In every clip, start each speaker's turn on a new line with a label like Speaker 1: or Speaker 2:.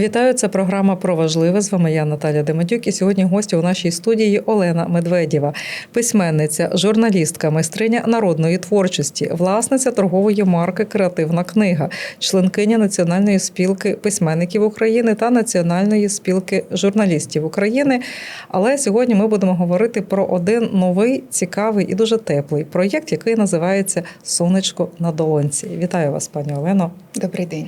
Speaker 1: Вітаю, це програма про важливе. З вами я Наталя Дематюк. І сьогодні гості у нашій студії Олена Медведєва, письменниця, журналістка, майстриня народної творчості, власниця торгової марки Креативна книга, членкиня Національної спілки письменників України та Національної спілки журналістів України. Але сьогодні ми будемо говорити про один новий, цікавий і дуже теплий проєкт, який називається Сонечко на долонці. Вітаю вас, пані Олено.
Speaker 2: Добрий день.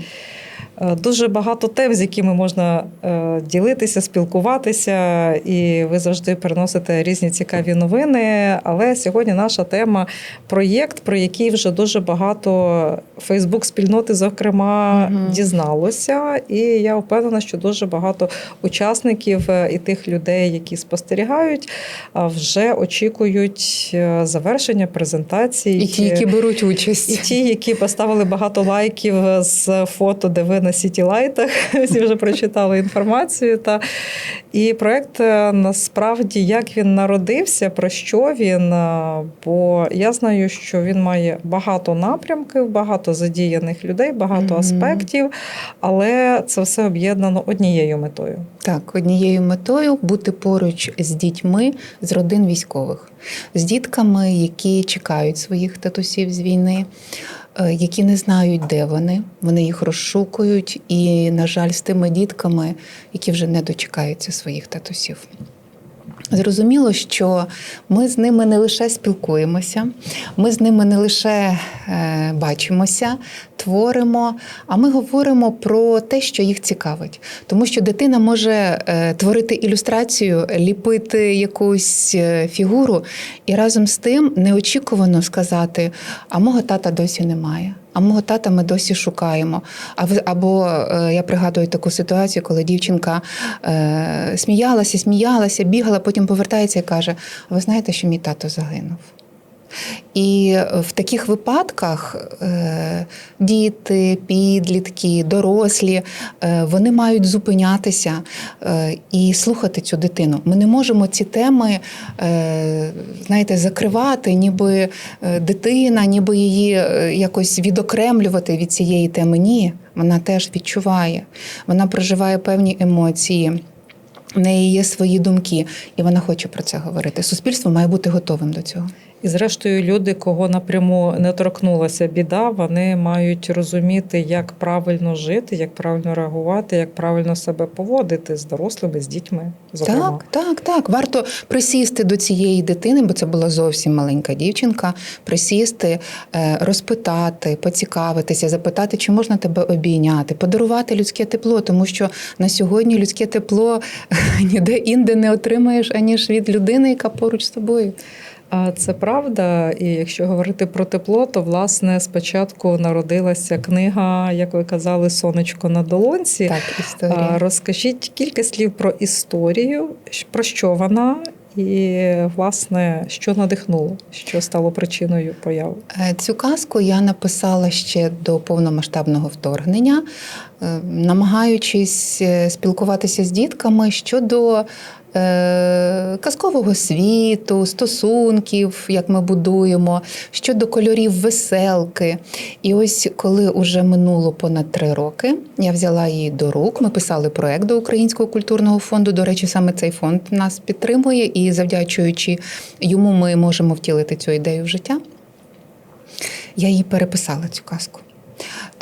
Speaker 1: Е, Дуже багато тем, з якими можна е, ділитися, спілкуватися, і ви завжди приносите різні цікаві новини. Але сьогодні наша тема проєкт, про який вже дуже багато Фейсбук-спільноти, зокрема,
Speaker 2: Мгм.
Speaker 1: дізналося. І я впевнена, що дуже багато учасників е, і тих людей, які спостерігають, вже очікують завершення презентації.
Speaker 2: І ті, які беруть участь.
Speaker 1: І ті, які поставили багато лайків з фото, де ви на сіті лайтах, всі вже прочитали інформацію. Та і проект е, насправді як він народився, про що він. е, Бо я знаю, що він має багато напрямків, багато задіяних людей, багато
Speaker 2: Мгм.
Speaker 1: аспектів, але це все об'єднано однією метою.
Speaker 2: Так, однією метою бути поруч з дітьми з родин військових, з дітками, які чекають своїх татусів з війни, які не знають, де вони. Вони їх розшукують, і, на жаль, з тими дітками, які вже не дочекаються своїх татусів. Зрозуміло, що ми з ними не лише спілкуємося, ми з ними не лише е, бачимося, творимо, а ми говоримо про те, що їх цікавить. Тому що дитина може е, творити ілюстрацію, ліпити якусь е, фігуру і разом з тим неочікувано сказати: а мого тата досі немає. А мого тата ми досі шукаємо. Або е, я пригадую таку ситуацію, коли дівчинка е, сміялася, сміялася, бігала, потім повертається і каже: Ви знаєте, що мій тато загинув? І в таких випадках е, діти, підлітки, дорослі, е, вони мають зупинятися е, і слухати цю дитину. Ми не можемо ці теми, знаєте, закривати, ніби дитина, ніби її якось відокремлювати від цієї теми. Ні, вона теж відчуває, вона проживає певні емоції. В неї є свої думки, і вона хоче про це говорити. Суспільство має бути готовим до цього.
Speaker 1: І зрештою, люди, кого напряму не торкнулася біда, вони мають розуміти, як правильно жити, як правильно реагувати, як правильно себе поводити з дорослими, з дітьми. Зокрема.
Speaker 2: Так, так, так. Варто присісти до цієї дитини, бо це була зовсім маленька дівчинка. Присісти, е, розпитати, поцікавитися, запитати, чи можна тебе обійняти, подарувати людське тепло, тому що на сьогодні людське тепло ніде інде не отримаєш аніж від людини, яка поруч з тобою.
Speaker 1: А це правда. І якщо говорити про тепло, то власне спочатку народилася книга, як ви казали, Сонечко на долонці.
Speaker 2: Так, історія.
Speaker 1: Розкажіть кілька слів про історію, про що вона, і власне що надихнуло, що стало причиною появи.
Speaker 2: Е, Цю казку я написала ще до повномасштабного вторгнення, намагаючись е, спілкуватися з дітками щодо е, казкового світу, стосунків, як ми будуємо, щодо кольорів веселки. І ось коли уже минуло понад три роки, я взяла її до рук. Ми писали проект до Українського культурного фонду. До речі, саме цей фонд нас підтримує, і завдячуючи йому, ми можемо втілити цю ідею в життя. Я її переписала цю казку.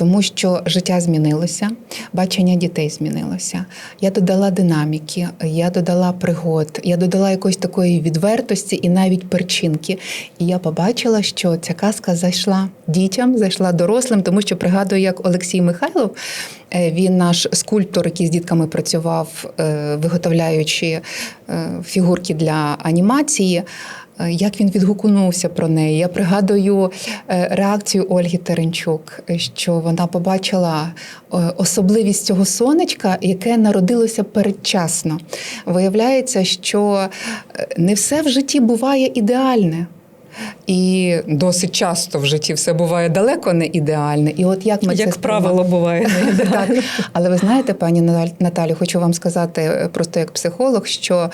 Speaker 2: Тому що життя змінилося, бачення дітей змінилося. Я додала динаміки, я додала пригод, я додала якоїсь такої відвертості і навіть перчинки. І я побачила, що ця казка зайшла дітям, зайшла дорослим, тому що пригадую, як Олексій Михайлов, е, він наш скульптор, який з дітками працював, е, виготовляючи фігурки для анімації. е, Як він відгукнувся про неї? Я пригадую е, реакцію Ольги Теренчук, е, що вона побачила е, особливість цього сонечка, яке народилося передчасно. Виявляється, що е, не все в житті буває ідеальне. І досить часто в житті все буває далеко не ідеальне. І от як ми
Speaker 1: Як
Speaker 2: сприйма-
Speaker 1: правило, буває.
Speaker 2: так. Але ви знаєте, пані Наталю, хочу вам сказати е, просто як психолог, що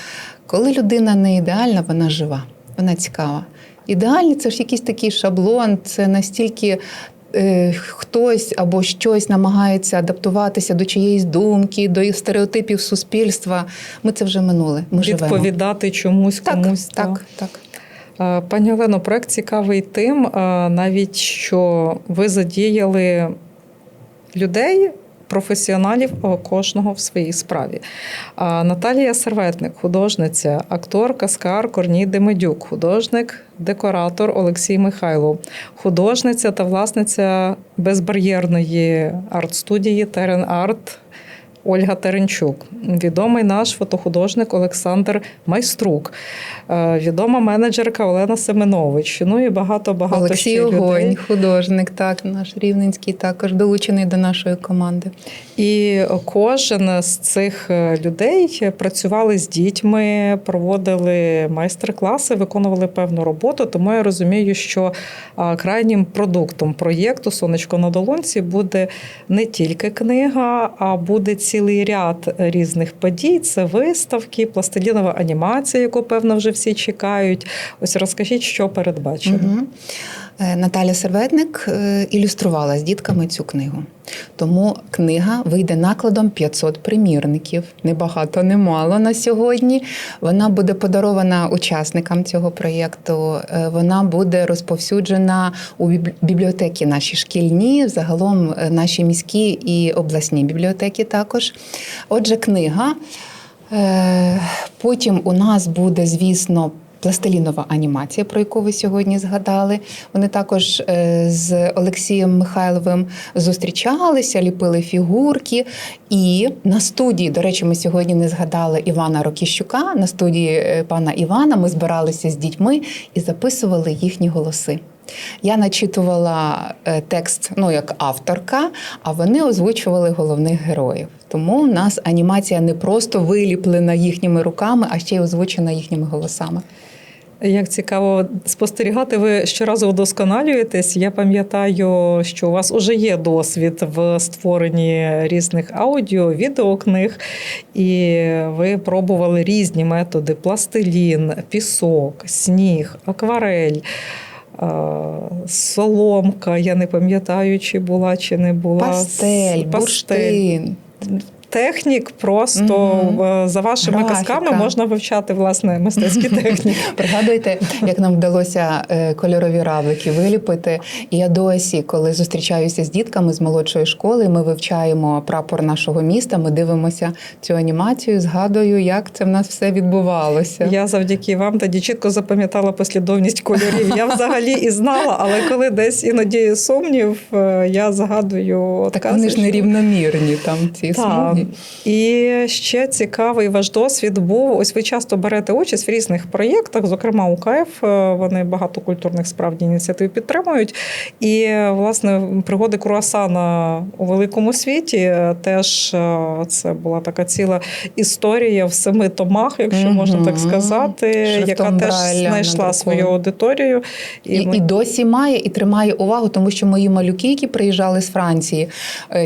Speaker 2: коли людина не ідеальна, вона жива, вона цікава. Ідеальний це ж якийсь такий шаблон, це настільки е, хтось або щось намагається адаптуватися до чиєїсь думки, до стереотипів суспільства. Ми це вже минуле. Ми живемо.
Speaker 1: Відповідати чомусь
Speaker 2: Так,
Speaker 1: комусь.
Speaker 2: так, так.
Speaker 1: Е, Пані Олено, проект цікавий тим, е, навіть що ви задіяли людей. Професіоналів е, кожного в своїй справі. Наталія Серветник, художниця, актор, каскар Корній Демидюк, художник, декоратор Олексій Михайлов, художниця та власниця безбар'єрної арт-студії Терен Арт Ольга Теренчук, відомий наш фотохудожник Олександр Майструк, е, відома менеджерка Олена Семенович. Ну і багато багато
Speaker 2: Олексій
Speaker 1: ще
Speaker 2: Огонь,
Speaker 1: людей.
Speaker 2: художник, так, наш рівненський, також долучений до нашої команди.
Speaker 1: І кожен з цих е, людей працювали з дітьми, проводили майстер-класи, виконували певну роботу. Тому я розумію, що крайнім продуктом проєкту Сонечко на долонці буде не тільки книга, а буде цілий ряд різних подій. Це виставки, пластилінова анімація, яку певно вже всі чекають. Ось розкажіть, що передбачено.
Speaker 2: Мгм. Е, Наталя Серветник е, ілюструвала з дітками цю книгу. Тому книга вийде накладом 500 примірників. Небагато, немало на сьогодні. Вона буде подарована учасникам цього проєкту. Е, Вона буде розповсюджена у бібліотеки наші шкільні, загалом наші міські і обласні бібліотеки також. Отже, книга. Потім у нас буде, звісно, пластилінова анімація, про яку ви сьогодні згадали. Вони також е, з Олексієм Михайловим зустрічалися, ліпили фігурки. І на студії, до речі, ми сьогодні не згадали Івана Рокіщука. На студії е, пана Івана ми збиралися з дітьми і записували їхні голоси. Я начитувала е, текст ну як авторка, а вони озвучували головних героїв. Тому в нас анімація не просто виліплена їхніми руками, а ще й озвучена їхніми голосами.
Speaker 1: Як цікаво спостерігати, ви щоразу вдосконалюєтесь. Я пам'ятаю, що у вас уже є досвід в створенні різних аудіо, відеокниг, і ви пробували різні методи: пластилін, пісок, сніг, акварель. Соломка, я не пам'ятаю, чи була, чи не була.
Speaker 2: Пастель, бурштин.
Speaker 1: Технік просто е, за вашими
Speaker 2: Графіка.
Speaker 1: казками можна вивчати власне мистецькі техніки.
Speaker 2: Пригадуєте, як нам вдалося е, кольорові равлики виліпити. І я досі, коли зустрічаюся з дітками з молодшої школи, ми вивчаємо прапор нашого міста. Ми дивимося цю анімацію, згадую, як це в нас все відбувалося.
Speaker 1: Я завдяки вам тоді чітко запам'ятала послідовність кольорів. Я взагалі і знала, але коли десь іноді сумнів, е, я згадую
Speaker 2: Так вони ж нерівномірні там ці
Speaker 1: Так. І ще цікавий ваш досвід був. Ось ви часто берете участь в різних проєктах, зокрема у КФ. е, Вони багато культурних справді ініціатив підтримують. І власне пригоди круасана у великому світі е, теж е, це була така ціла історія в семи томах, якщо можна так сказати, яка теж знайшла свою аудиторію.
Speaker 2: І,
Speaker 1: ми-
Speaker 2: і досі має, і тримає увагу, тому що мої малюки, які приїжджали з Франції,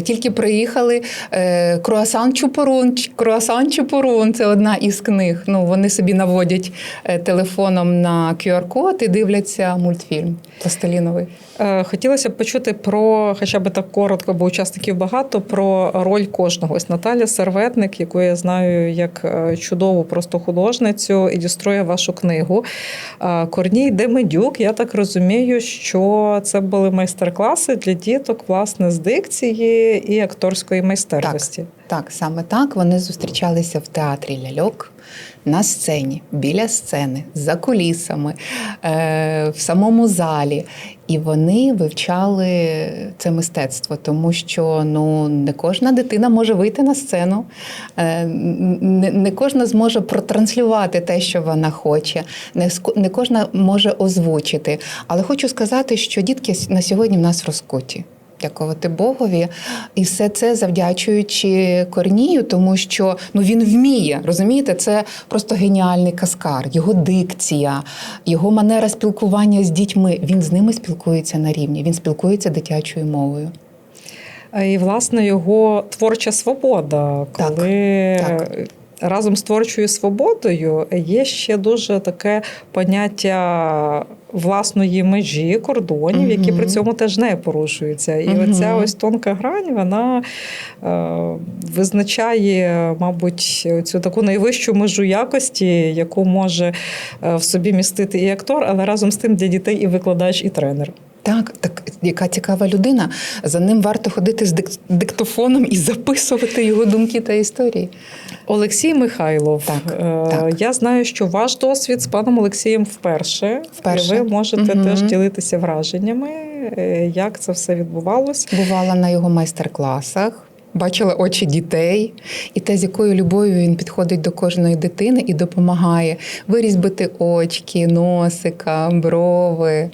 Speaker 2: тільки приїхали е, круасан чупорун, ч- круасан чупорун. Це одна із книг. Ну вони собі наводять е, телефоном на QR-код і дивляться мультфільм пластиліновий.
Speaker 1: Е, Хотілося б почути про, хоча б так коротко, бо учасників багато, про роль кожного. Ось Наталя Серветник, яку я знаю як е, чудову просто художницю, ілюструє вашу книгу. Е, Корній Демидюк, я так розумію, що це були майстер-класи для діток, власне, з дикції і акторської майстерності.
Speaker 2: Так, саме так вони зустрічалися в театрі ляльок. На сцені, біля сцени, за кулісами, е, в самому залі. І вони вивчали це мистецтво, тому що ну, не кожна дитина може вийти на сцену, е, не, кожна зможе протранслювати те, що вона хоче, не, не кожна може озвучити. Але хочу сказати, що дітки на сьогодні в нас розкуті. Дякувати Богові, і все це завдячуючи Корнію, тому що ну він вміє розумієте, це просто геніальний каскар, його дикція, його манера спілкування з дітьми. Він з ними спілкується на рівні. Він спілкується дитячою мовою.
Speaker 1: Е, І, власне, його творча свобода,
Speaker 2: Так, так.
Speaker 1: разом з творчою свободою є ще дуже таке поняття власної межі, кордонів, які при цьому теж не порушуються. І
Speaker 2: угу.
Speaker 1: оця ось тонка грань, вона е, визначає, мабуть, цю таку найвищу межу якості, яку може е, в собі містити і актор, але разом з тим для дітей і викладач, і тренер.
Speaker 2: Так, так, яка цікава людина. За ним варто ходити з дик- диктофоном і записувати його думки та історії.
Speaker 1: Олексій Михайлов.
Speaker 2: Так,
Speaker 1: Е,
Speaker 2: так.
Speaker 1: Я знаю, що ваш досвід з паном Олексієм вперше.
Speaker 2: Вперше.
Speaker 1: І ви можете
Speaker 2: Мгм.
Speaker 1: теж ділитися враженнями, е, як це все відбувалось.
Speaker 2: Бувала на його майстер-класах. Бачила очі дітей, і те, з якою любов'ю він підходить до кожної дитини і допомагає вирізбити очки, носика, брови.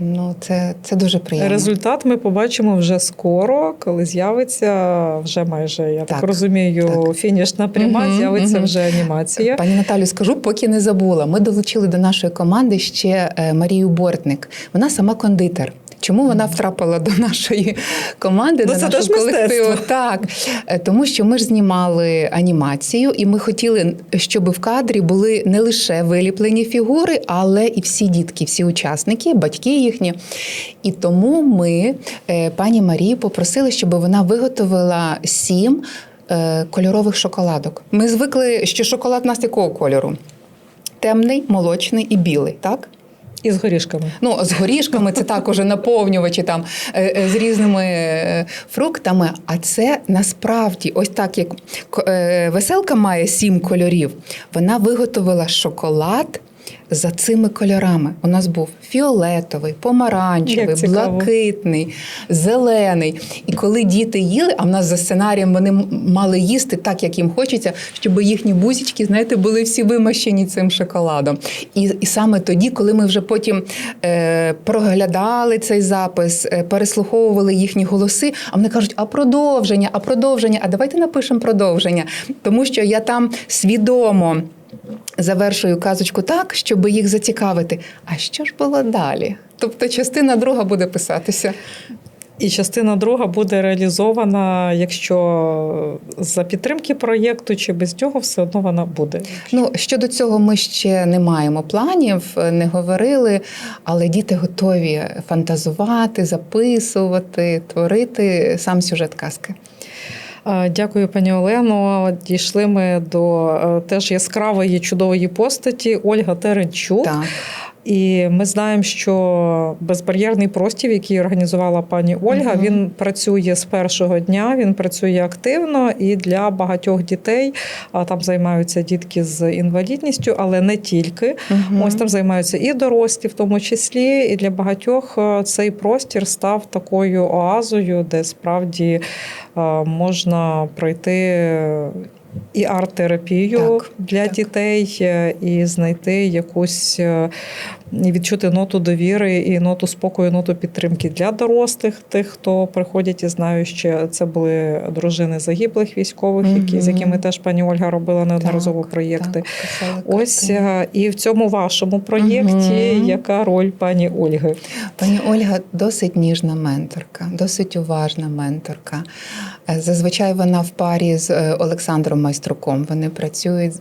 Speaker 2: Ну, це, це дуже приємно.
Speaker 1: Результат ми побачимо вже скоро, коли з'явиться вже майже, я так,
Speaker 2: Так,
Speaker 1: розумію,
Speaker 2: так.
Speaker 1: фінішна пряма,
Speaker 2: угу,
Speaker 1: з'явиться
Speaker 2: угу.
Speaker 1: вже анімація.
Speaker 2: Пані Наталю, скажу, поки не забула. Ми долучили до нашої команди ще е, Марію Бортник. Вона сама кондитер. Чому вона втрапила до нашої команди,
Speaker 1: Ну,
Speaker 2: до
Speaker 1: це
Speaker 2: нашого
Speaker 1: теж
Speaker 2: колективу?
Speaker 1: мистецтво.
Speaker 2: Так, Е, тому що ми ж знімали анімацію, і ми хотіли, щоб в кадрі були не лише виліплені фігури, але і всі дітки, всі учасники, батьки їхні. І тому ми е, пані Марію попросили, щоб вона виготовила сім е, кольорових шоколадок. Ми звикли, що шоколад у нас якого кольору? Темний, молочний і білий, так?
Speaker 1: І з горішками.
Speaker 2: Ну, з горішками це також наповнювачі там е, е, з різними е, фруктами. А це насправді, ось так як веселка має сім кольорів, вона виготовила шоколад. За цими кольорами у нас був фіолетовий, помаранчевий, блакитний, зелений. І коли діти їли, а в нас за сценарієм вони мали їсти так, як їм хочеться, щоб їхні бузічки, знаєте, були всі вимащені цим шоколадом. І, і саме тоді, коли ми вже потім е, проглядали цей запис, е, переслуховували їхні голоси, а вони кажуть, а продовження, а продовження, а давайте напишемо продовження. Тому що я там свідомо. Завершую казочку так, щоб їх зацікавити. А що ж було далі? Тобто частина друга буде писатися.
Speaker 1: І частина друга буде реалізована, якщо за підтримки проєкту чи без нього, все одно вона буде.
Speaker 2: Ну щодо цього, ми ще не маємо планів, не говорили, але діти готові фантазувати, записувати, творити сам сюжет казки.
Speaker 1: А, Дякую, пані Олено. Дійшли ми до е, теж яскравої чудової постаті Ольга Теренчук.
Speaker 2: Так.
Speaker 1: І ми знаємо, що безбар'єрний простір, який організувала пані Ольга,
Speaker 2: Мгм.
Speaker 1: він працює з першого дня, він працює активно і для багатьох дітей. А там займаються дітки з інвалідністю, але не тільки.
Speaker 2: Мгм.
Speaker 1: Ось там займаються і дорослі, в тому числі, і для багатьох цей простір став такою оазою, де справді можна пройти. І арт-терапію для
Speaker 2: так.
Speaker 1: дітей, е, і знайти якусь е, відчути ноту довіри, і ноту спокою, ноту підтримки для дорослих, тих, хто приходять і знають, що це були дружини загиблих військових, які з якими теж пані Ольга робила неодноразово
Speaker 2: Так,
Speaker 1: проєкти.
Speaker 2: так,
Speaker 1: Ось е, і в цьому вашому проєкті
Speaker 2: Мгм.
Speaker 1: яка роль пані Ольги?
Speaker 2: Пані Ольга досить ніжна менторка, досить уважна менторка. Е, Зазвичай вона в парі з е, Олександром Майструком. Вони працюють,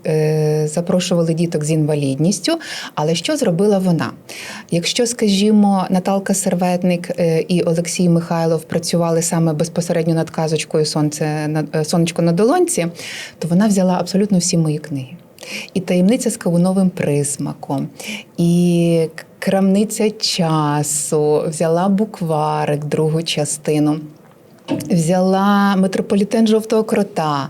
Speaker 2: запрошували діток з інвалідністю. Але що зробила вона? Якщо, скажімо, Наталка Серветник е, і Олексій Михайлов працювали саме безпосередньо над казочкою Сонце на е, сонечко на долонці, то вона взяла абсолютно всі мої книги. І таємниця з кавуновим присмаком, і крамниця часу, взяла букварик, другу частину. Взяла метрополітен жовтого крота,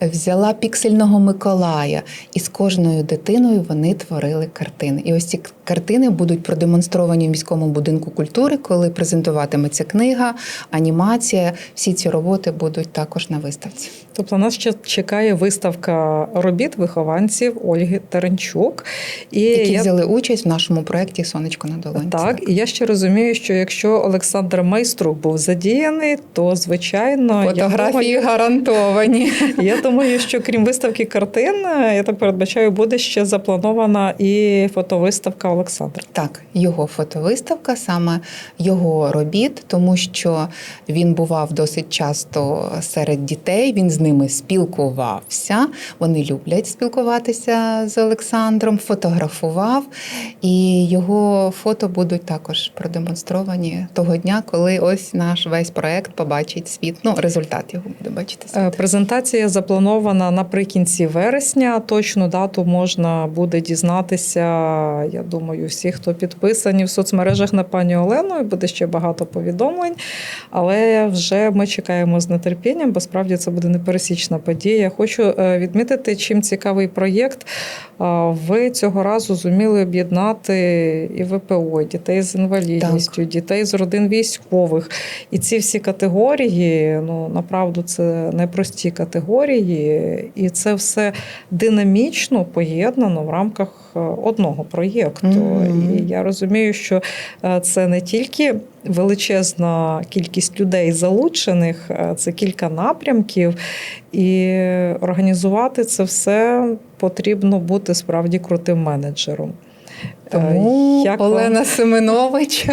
Speaker 2: взяла піксельного Миколая, і з кожною дитиною вони творили картини. І ось ці картини будуть продемонстровані в міському будинку культури, коли презентуватиметься книга, анімація. Всі ці роботи будуть також на виставці.
Speaker 1: Тобто нас ще чекає виставка робіт вихованців Ольги Теренчук. І
Speaker 2: Які
Speaker 1: я
Speaker 2: взяли участь в нашому проєкті Сонечко на долонці.
Speaker 1: Так, і я ще розумію, що якщо Олександр Майструк був задіяний, то то звичайно я
Speaker 2: Фотографії
Speaker 1: думаю,
Speaker 2: гарантовані.
Speaker 1: я думаю, що крім виставки картин, я так передбачаю, буде ще запланована і фотовиставка Олександра.
Speaker 2: Так, його фотовиставка, саме його робіт, тому що він бував досить часто серед дітей, він з ними спілкувався. Вони люблять спілкуватися з Олександром, фотографував, і його фото будуть також продемонстровані того дня, коли ось наш весь проект побачить світ. Ну, результат його буде бачити світ.
Speaker 1: Е, Презентація запланована наприкінці вересня. Точну дату можна буде дізнатися. Я думаю, всі, хто підписані в соцмережах на пані Олену, і буде ще багато повідомлень. Але вже ми чекаємо з нетерпінням, бо справді це буде непересічна подія. Хочу е, відмітити, чим цікавий проєкт. Ви цього разу зуміли об'єднати і ВПО, дітей з інвалідністю, дітей з родин військових. І ці всі категорії, ну направду, це непрості категорії, і це все динамічно поєднано в рамках е, одного проєкту.
Speaker 2: Мгм.
Speaker 1: І я розумію, що е, це не тільки величезна кількість людей залучених, е, це кілька напрямків, і організувати це все потрібно бути справді крутим менеджером.
Speaker 2: Тому
Speaker 1: як вам?
Speaker 2: Олена Семенович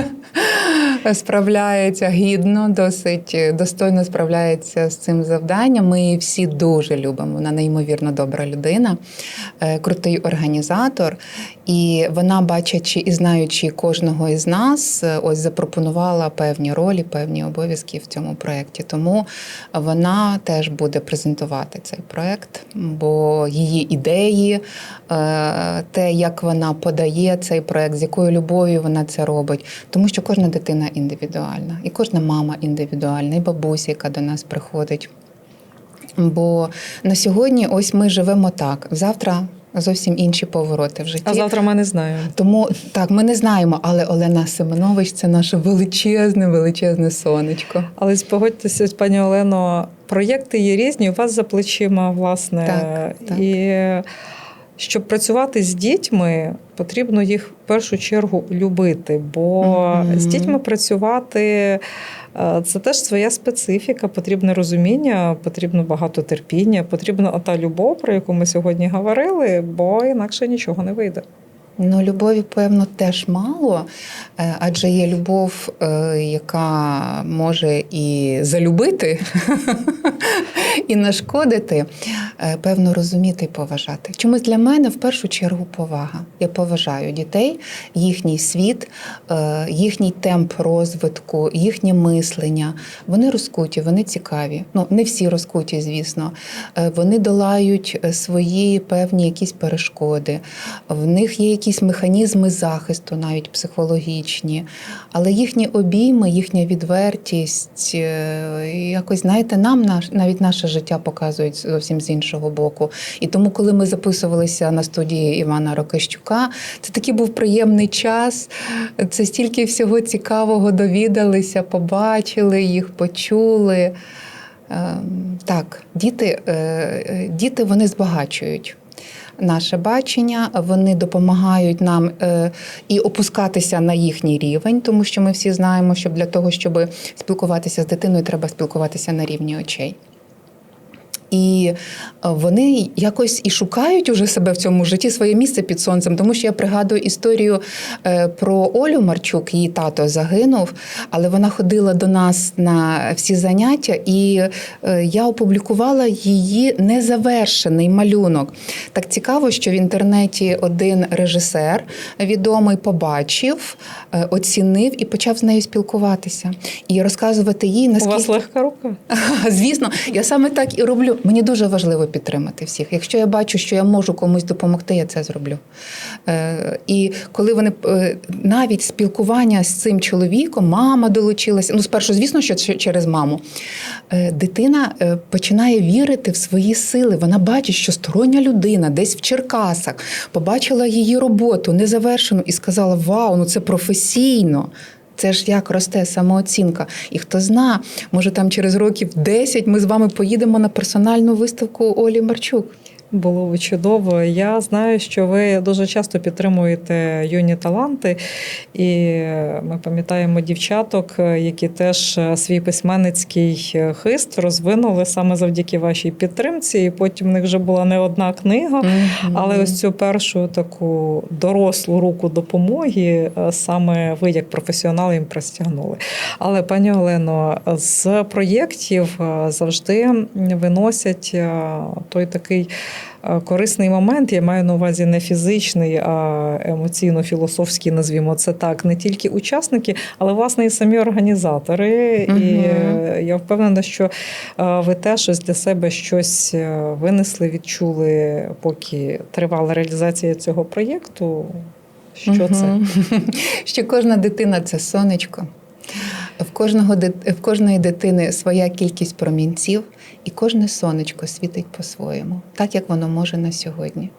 Speaker 2: справляється гідно, досить достойно справляється з цим завданням. Ми її всі дуже любимо. Вона неймовірно добра людина, е, крутий організатор. І вона, бачачи і знаючи кожного із нас, ось запропонувала певні ролі, певні обов'язки в цьому проєкті. Тому вона теж буде презентувати цей проєкт, бо її ідеї, е, те, як вона подає цей проєкт, з якою любов'ю вона це робить. Тому що кожна дитина індивідуальна, і кожна мама індивідуальна, і бабуся, яка до нас приходить. Бо на сьогодні ось ми живемо так. Завтра зовсім інші повороти в житті.
Speaker 1: А завтра ми не знаємо.
Speaker 2: Тому так, ми не знаємо, але Олена Семенович це наше величезне, величезне сонечко.
Speaker 1: Але спогодьтеся, пані Олено, проєкти є різні. У вас за плечима, власне,
Speaker 2: Так, так.
Speaker 1: і щоб працювати з дітьми, потрібно їх в першу чергу любити. Бо
Speaker 2: Мгм.
Speaker 1: з дітьми працювати е, це теж своя специфіка, потрібне розуміння, потрібно багато терпіння, потрібна та любов, про яку ми сьогодні говорили, бо інакше нічого не вийде.
Speaker 2: Ну, любові, певно, теж мало, е, адже є любов, е, яка може і залюбити, і нашкодити, Е, певно, розуміти і поважати. Чомусь для мене в першу чергу повага. Я поважаю дітей, їхній світ, їхній темп розвитку, їхнє мислення. Вони розкуті, вони цікаві. Ну, не всі розкуті, звісно. Вони долають свої певні якісь перешкоди. В них є якісь механізми захисту, навіть психологічні. Але їхні обійми, їхня відвертість, е, якось, знаєте, нам навіть наше життя показують зовсім з іншого боку. І тому, коли ми записувалися на студії Івана Рокищука, це такий був приємний час. Це стільки всього цікавого довідалися, побачили їх, почули. Ем, Так, діти, е, е, діти вони збагачують. Наше бачення, вони допомагають нам е, і опускатися на їхній рівень, тому що ми всі знаємо, що для того, щоб спілкуватися з дитиною, треба спілкуватися на рівні очей. І е, вони якось і шукають уже себе в цьому житті своє місце під сонцем, тому що я пригадую історію е, про Олю Марчук, її тато загинув, але вона ходила до нас на всі заняття, і е, я опублікувала її незавершений малюнок. Так цікаво, що в інтернеті один режисер відомий побачив, оцінив і почав з нею спілкуватися і розказувати їй
Speaker 1: У вас легка рука?
Speaker 2: Звісно, я саме так і роблю. Мені дуже важливо підтримати всіх. Якщо я бачу, що я можу комусь допомогти, я це зроблю. Е, і коли вони е, навіть спілкування з цим чоловіком, мама долучилася. Ну, спершу, звісно, що через маму. Е, дитина починає вірити в свої сили. Вона бачить, що стороння людина десь в Черкасах побачила її роботу незавершену і сказала: Вау, ну це професійно. Це ж як росте самооцінка. І хто зна, може там через років 10 ми з вами поїдемо на персональну виставку Олі Марчук.
Speaker 1: Було би чудово. Я знаю, що ви дуже часто підтримуєте юні таланти, і ми пам'ятаємо дівчаток, які теж свій письменницький хист розвинули саме завдяки вашій підтримці. І потім в них вже була не одна книга. Але ось цю першу таку дорослу руку допомоги е, саме ви, як професіонал, їм простягнули. Але пані Олено, з проєктів е, завжди виносять е, той такий. Е, Корисний момент, я маю на увазі не фізичний, а емоційно-філософський, назвімо це так, не тільки учасники, але власне і самі організатори. І е, я впевнена, що е, ви теж ось для себе щось винесли, відчули, поки тривала реалізація цього проєкту. Що це?
Speaker 2: Що кожна дитина це сонечко. В кожного в кожної дитини своя кількість промінців, і кожне сонечко світить по-своєму, так як воно може на сьогодні.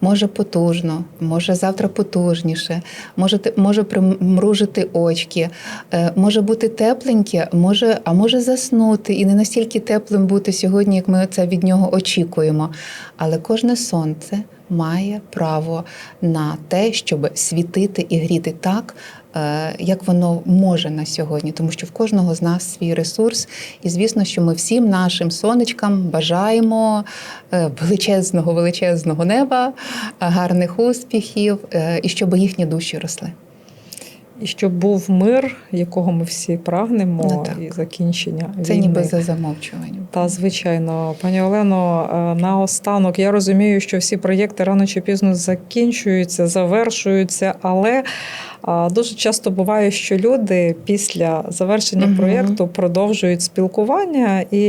Speaker 2: Може потужно, може завтра потужніше, може, може примружити очки, е, може бути тепленьке, може, а може заснути і не настільки теплим бути сьогодні, як ми це від нього очікуємо. Але кожне сонце має право на те, щоб світити і гріти так, як воно може на сьогодні, тому що в кожного з нас свій ресурс, і звісно, що ми всім нашим сонечкам бажаємо е, величезного, величезного неба, е, гарних успіхів, е, і щоб їхні душі росли.
Speaker 1: І щоб був мир, якого ми всі прагнемо,
Speaker 2: Ну, так.
Speaker 1: і закінчення.
Speaker 2: Це
Speaker 1: війни.
Speaker 2: ніби за замовчуванням.
Speaker 1: Та звичайно, пані Олено, е, наостанок я розумію, що всі проєкти рано чи пізно закінчуються, завершуються, але дуже часто буває, що люди після завершення
Speaker 2: Мгм.
Speaker 1: проєкту продовжують спілкування, і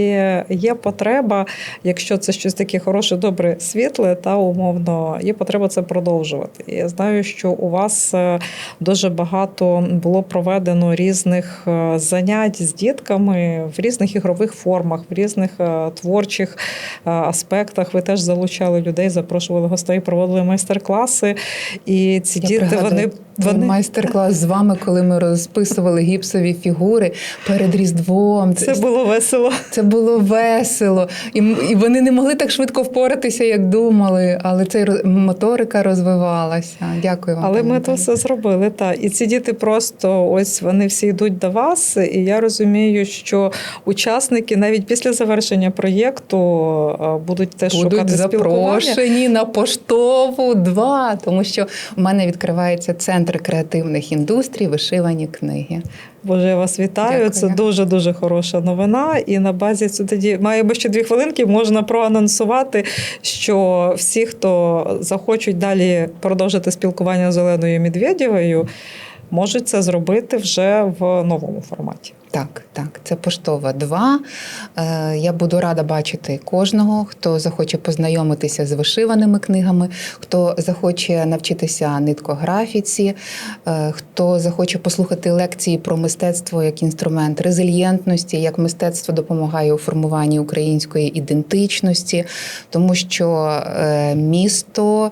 Speaker 1: є потреба, якщо це щось таке хороше, добре, світле, та умовно, є потреба це продовжувати. І я знаю, що у вас е, дуже багато було проведено різних е, занять з дітками в різних ігрових формах, в різних е, творчих аспектах. Ви теж залучали людей, запрошували гостей, проводили майстер-класи. І ці
Speaker 2: Я
Speaker 1: діти
Speaker 2: пригадую
Speaker 1: вони, вони
Speaker 2: майстер-клас з вами, коли ми розписували гіпсові фігури перед Різдвом.
Speaker 1: це було весело.
Speaker 2: Це було весело, і, і вони не могли так швидко впоратися, як думали. Але цей моторика розвивалася. Дякую вам.
Speaker 1: Але ми то все зробили. Та і ці діти просто ось вони всі йдуть до вас. І я розумію, що учасники навіть після завершення проєкту будуть теж
Speaker 2: будуть
Speaker 1: шукати
Speaker 2: запрошені на поштову 2, тому що в мене відкривається центр креативних індустрій, вишивані книги.
Speaker 1: Боже, я вас вітаю.
Speaker 2: Дякую.
Speaker 1: Це дуже дуже хороша новина. І на базі це тоді маємо ще дві хвилинки. Можна проанонсувати, що всі, хто захочуть далі продовжити спілкування з Оленою Медведєвою, можуть це зробити вже в новому форматі.
Speaker 2: Так, так, це поштова 2. Е, Я буду рада бачити кожного, хто захоче познайомитися з вишиваними книгами, хто захоче навчитися ниткографіці, е, хто захоче послухати лекції про мистецтво як інструмент резильєнтності, як мистецтво допомагає у формуванні української ідентичності, тому що е, місто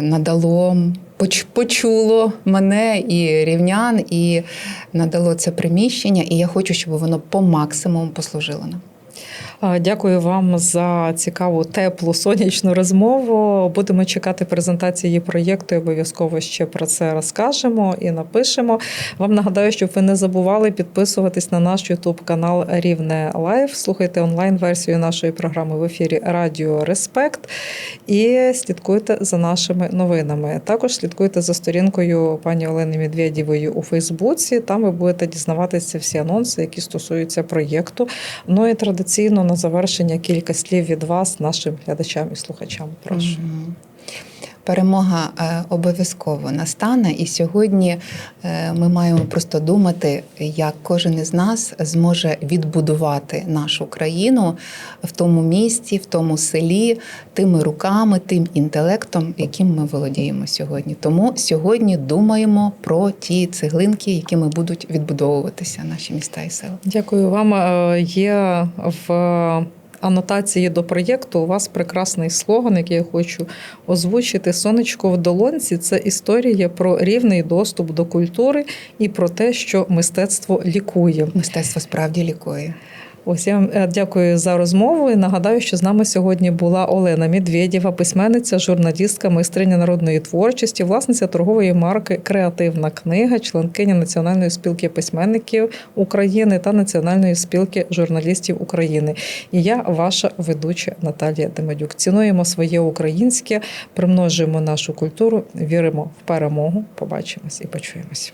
Speaker 2: надало. Поч- Почуло мене і рівнян, і надало це приміщення, і я хочу, щоб воно по максимуму послужило нам.
Speaker 1: Дякую вам за цікаву, теплу, сонячну розмову. Будемо чекати презентації проєкту. Обов'язково ще про це розкажемо і напишемо. Вам нагадаю, щоб ви не забували підписуватись на наш Ютуб канал Рівне Лайв. Слухайте онлайн-версію нашої програми в ефірі Радіо Респект і слідкуйте за нашими новинами. Також слідкуйте за сторінкою пані Олени Медведєвої у Фейсбуці. Там ви будете дізнаватися всі анонси, які стосуються проєкту. Ну і традиційно на завершення кілька слів від вас, нашим глядачам і слухачам. Прошу.
Speaker 2: Мгм. Перемога е, обов'язково настане, і сьогодні е, ми маємо просто думати, як кожен із нас зможе відбудувати нашу країну в тому місті, в тому селі, тими руками, тим інтелектом, яким ми володіємо сьогодні. Тому сьогодні думаємо про ті цеглинки, якими будуть відбудовуватися наші міста і села.
Speaker 1: Дякую вам. Е, Є в анотації до проєкту у вас прекрасний слоган, який я хочу озвучити. Сонечко в долонці це історія про рівний доступ до культури і про те, що мистецтво лікує.
Speaker 2: Мистецтво справді лікує.
Speaker 1: Ось я вам е, дякую за розмову. І нагадаю, що з нами сьогодні була Олена Медведєва, письменниця, журналістка, майстриня народної творчості, власниця торгової марки Креативна книга, членкиня Національної спілки письменників України та Національної спілки журналістів України. І я, ваша ведуча Наталія Демедюк. Цінуємо своє українське, примножуємо нашу культуру, віримо в перемогу. Побачимось і почуємось.